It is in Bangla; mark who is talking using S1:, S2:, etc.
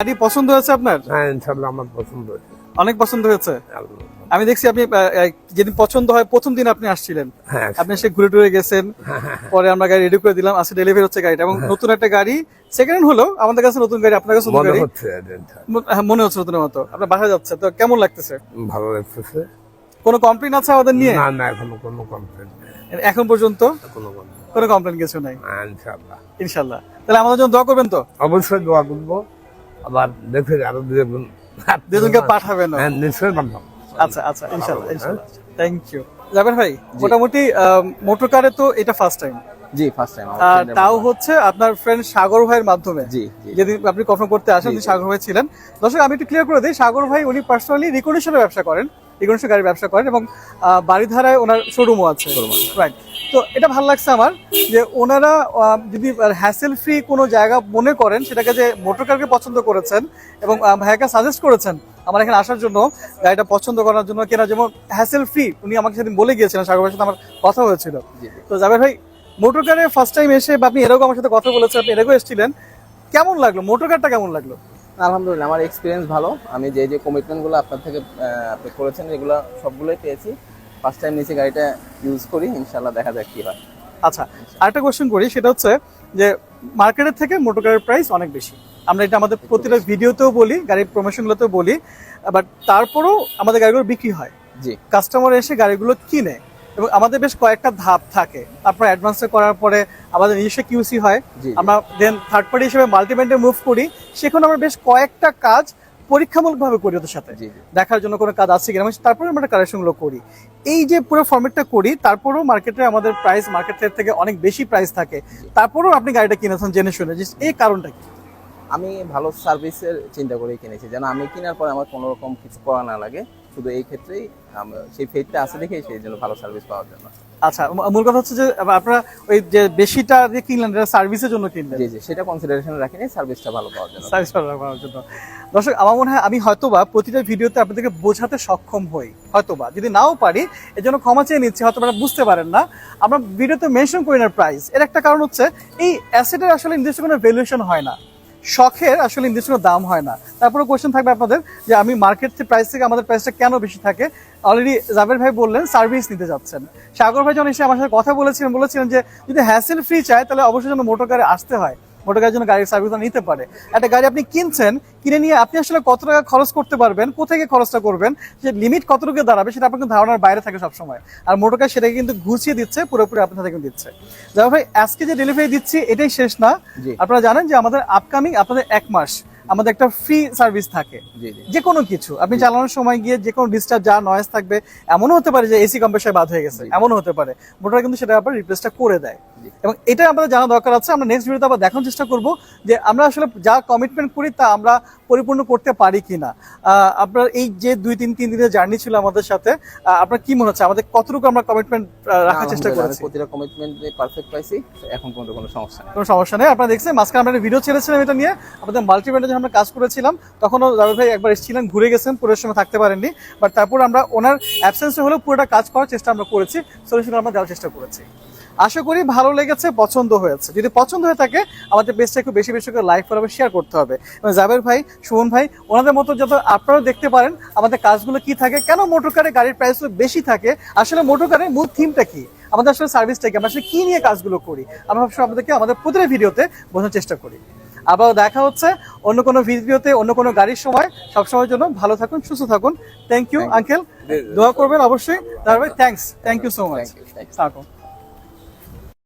S1: গাড়ি পছন্দ হয়েছে আপনার?
S2: হ্যাঁ ইনশাল্লাহ আমার পছন্দ হয়েছে।
S1: অনেক পছন্দ হয়েছে? আমি দেখছি আপনি যেদিন পছন্দ হয় প্রথম দিন আপনি আসছিলেন।
S2: হ্যাঁ
S1: আপনি সে ঘুরে টুরে গেছেন পরে আমরা গাড়ি রেডি করে দিলাম আজকে ডেলিভারি হচ্ছে গাড়িটা এবং নতুন একটা গাড়ি সেকেন্ড হ্যান্ড হলো আমাদের কাছে নতুন গাড়ি আপনার কাছে নতুন
S2: মনে
S1: গাড়ি।
S2: হচ্ছে
S1: হ্যাঁ, মনে হচ্ছে নতুনের মতো। আপনার বাসায় যাচ্ছে তো কেমন লাগতেছে?
S2: ভালো লাগতেছে।
S1: কোনো কমপ্লেন আছে আমাদের নিয়ে?
S2: না না এখনও কোনো কমপ্লেন নেই।
S1: এখন পর্যন্ত?
S2: কোনো
S1: কোনো কমপ্লেন কিছু নাই।
S2: হ্যাঁ, ইনশাল্লাহ
S1: ইনশাল্লাহ তাহলে আমাদের জন্য দোয়া করবেন তো?
S2: অবশ্যই দোয়া করব। আবার দেখে আরও দুজন
S1: দুজনকে পাঠাবেন।
S2: হ্যাঁ নিশ্চয়ই পাঠাবো।
S1: আচ্ছা আচ্ছা ইনশাল্লাহ ইনশাল্লাহ। থ্যাংক ইউ জাবের ভাই মোটামুটি মোটর কারে তো এটা ফার্স্ট টাইম
S3: জি ফার্স্ট টাইম
S1: আর তাও হচ্ছে আপনার ফ্রেন্ড সাগর ভাইয়ের মাধ্যমে।
S3: জি যদি
S1: যেদিন আপনি কনফার্ম করতে আসেন সাগর ভাই ছিলেন। দর্শক আমি একটু ক্লিয়ার করে দিই সাগর ভাই উনি পার্সোনালি রিকন্ডিশনের ব্যবসা করেন। রিকন্ডিশন গাড়ির ব্যবসা করেন এবং বাড়িধারায় ওনার শোরুমও আছে। রাইট তো এটা ভালো লাগছে আমার যে ওনারা যদি হ্যাসেল ফ্রি কোনো জায়গা মনে করেন সেটাকে যে মোটর কারকে পছন্দ করেছেন এবং ভাইয়াকে সাজেস্ট করেছেন আমার এখানে আসার জন্য গাড়িটা পছন্দ করার জন্য কেনা যেমন হ্যাসেল ফ্রি উনি আমাকে সেদিন বলে গিয়েছিলেন সাগর সাথে আমার কথা হয়েছিল। তো জাবের ভাই মোটর কারে ফার্স্ট টাইম এসে বা আপনি এরকম আমার সাথে কথা বলেছেন আপনি এরকম এসেছিলেন কেমন লাগল? মোটর কারটা কেমন লাগল?
S3: আলহামদুলিল্লাহ আমার এক্সপিরিয়েন্স ভালো। আমি যে যে কমিটমেন্টগুলো আপনার থেকে আপনি করেছেন এগুলো সবগুলোই পেয়েছি। ফার্স্ট টাইম নিচে গাড়িটা ইউজ করি ইনশাল্লাহ দেখা যাক কী হয়।
S1: আচ্ছা আরেকটা কোশ্চেন করি সেটা হচ্ছে যে মার্কেটের থেকে মোটর গাড়ির প্রাইস অনেক বেশি। আমরা এটা আমাদের প্রতিটা ভিডিওতেও বলি গাড়ির প্রমোশনগুলোতেও বলি বাট তারপরেও আমাদের গাড়িগুলো বিক্রি হয়।
S3: জি।
S1: কাস্টমার এসে গাড়িগুলো কিনে এবং আমাদের বেশ কয়েকটা ধাপ থাকে। আপনার অ্যাডভান্সে করার পরে আমাদের নিজস্ব কিউসি হয়। আমরা দেন থার্ড পার্টি হিসেবে মাল্টিমেন্টে মুভ করি। সেখানে আমরা বেশ কয়েকটা কাজ পরীক্ষামূলকভাবে করি ওদের সাথে। দেখার জন্য কোনো কাজ আছে কিনা এবং তারপরে আমরা কালেকশনগুলো করি। এই যে পুরো ফর্মেটটা করি তারপরেও মার্কেটে আমাদের প্রাইস মার্কেটের থেকে অনেক বেশি প্রাইস থাকে। তারপরেও আপনি গাড়িটা কিনেছেন জেনে শুনে। যে এই কারণটা কি?
S3: আমি ভালো সার্ভিসের চিন্তা করেই কিনেছি। যেন আমি কেনার পরে আমার কোনো রকম কিছু করা না লাগে। শুধু এই ক্ষেত্রেই সেই ফেটটা আছে দেখে সেই জন্য ভালো সার্ভিস পাওয়ার জন্য।
S1: আচ্ছা মূল কথা হচ্ছে যে আপনারা ওই যে বেশিটা যে কিনলেন এটা সার্ভিসের জন্য কিনলেন।
S3: জি জি সেটা কনসিডারেশনে রাখিনি সার্ভিসটা ভালো পাওয়ার জন্য।
S1: সার্ভিস করার জন্য। দর্শক আমার মনে হয় আমি হয়তোবা প্রতিটা ভিডিওতে আপনাদেরকে বোঝাতে সক্ষম হই হয়তোবা। যদি নাও পারি এর জন্য ক্ষমা চেয়ে নিচ্ছি হয়তো আপনারা বুঝতে পারেন না। আমরা ভিডিওতে মেনশন করি না প্রাইস এর একটা কারণ হচ্ছে এই অ্যাসেটের আসলে নির্দিষ্ট কোনো ভ্যালুয়েশন হয় না। শখের আসলে নির্দিষ্ট দাম হয় না। তারপরে কোয়েশ্চেন থাকবে আপনাদের যে আমি মার্কেট প্রাইস থেকে আমাদের প্রাইসটা কেন বেশি থাকে? অলরেডি জাভের ভাই বললেন সার্ভিস নিতে যাচ্ছেন। সাগর ভাই যখন এসে আমার সাথে কথা বলেছিলেন বলেছিলেন যে যদি হ্যাসেল ফ্রি চায়, তাহলে অবশ্যই যেন মোটর আসতে হয়। মোটর গাড়ির জন্য গাড়ির সার্ভিস নিতে পারে। একটা গাড়ি আপনি কিনছেন কিনে নিয়ে আপনি আসলে কত টাকা খরচ করতে পারবেন গিয়ে খরচটা করবেন যে লিমিট কতটুকু দাঁড়াবে সেটা আপনার ধারণার বাইরে থাকে সবসময়। আর মোটর গাড়ি সেটাকে কিন্তু ঘুষিয়ে দিচ্ছে পুরোপুরি আপনার থেকে দিচ্ছে। যাই ভাই আজকে যে ডেলিভারি দিচ্ছি এটাই শেষ না। আপনারা জানেন যে আমাদের আপকামিং আপনাদের এক মাস আমাদের একটা ফ্রি সার্ভিস থাকে। যে কোনো কিছু আপনি চালানোর সময় গিয়ে যে কোনো ডিস্টার্ব যা নয়েজ থাকবে এমনও হতে পারে যে এসি কম্প্রেসার বাদ হয়ে গেছে এমনও হতে পারে। মোটর কিন্তু সেটা আবার রিপ্লেসটা করে দেয়। এবং এটা আমাদের জানা দরকার আছে। আমরা নেক্সট ভিডিওতে আবার দেখানোর চেষ্টা করব যে আমরা আসলে যা কমিটমেন্ট করি তা আমরা পরিপূর্ণ করতে পারি কিনা। আহ, আপনার এই যে দুই তিন তিন দিনের জার্নি ছিল আমাদের সাথে আপনার কি মনে হচ্ছে? আমাদের কতটুকু আমরা কমিটমেন্ট রাখার চেষ্টা করেছি?
S3: প্রতিটা কমিটমেন্ট পারফেক্ট পাইছি এখন পর্যন্ত কোনো সমস্যা নেই।
S1: কোনো সমস্যা নেই। আপনারা দেখছেন মাঝখানে আমরা ভিডিও ছেড়েছিলাম এটা নিয়ে। আমাদের মাল্টিমিডিয়া যখন আমরা কাজ করেছিলাম তখনও দাদা ভাই একবার এসেছিলেন ঘুরে গেছেন পুরো সময় থাকতে পারেননি। বাট তারপর আমরা ওনার অ্যাবসেন্সে হলেও পুরোটা কাজ করার চেষ্টা আমরা করেছি। সলিউশন আমরা দেওয়ার চেষ্টা করেছি। আশা করি ভালো লেগেছে পছন্দ হয়েছে। যদি পছন্দ হয়ে থাকে আমাদের পেজটা একটু বেশি বেশি করে লাইক করে শেয়ার করতে হবে। এবং জাবের ভাই সুমন ভাই ওনাদের মতো যত আপনারাও দেখতে পারেন আমাদের কাজগুলো কি থাকে কেন মোটর কারে গাড়ির প্রাইসগুলো বেশি থাকে আসলে মোটর কারের মূল থিমটা কি? আমাদের আসলে সার্ভিসটা কি? আমরা আসলে কি নিয়ে কাজগুলো করি? আমরা সবসময় আপনাদেরকে আমাদের প্রতিটা ভিডিওতে বোঝার চেষ্টা করি। আবার দেখা হচ্ছে অন্য কোনো ভিডিওতে অন্য কোনো গাড়ির সময়। সবসময়ের জন্য ভালো থাকুন সুস্থ থাকুন। থ্যাংক ইউ আঙ্কেল দোয়া করবেন অবশ্যই। তারপরে thanks thank you so much
S3: you.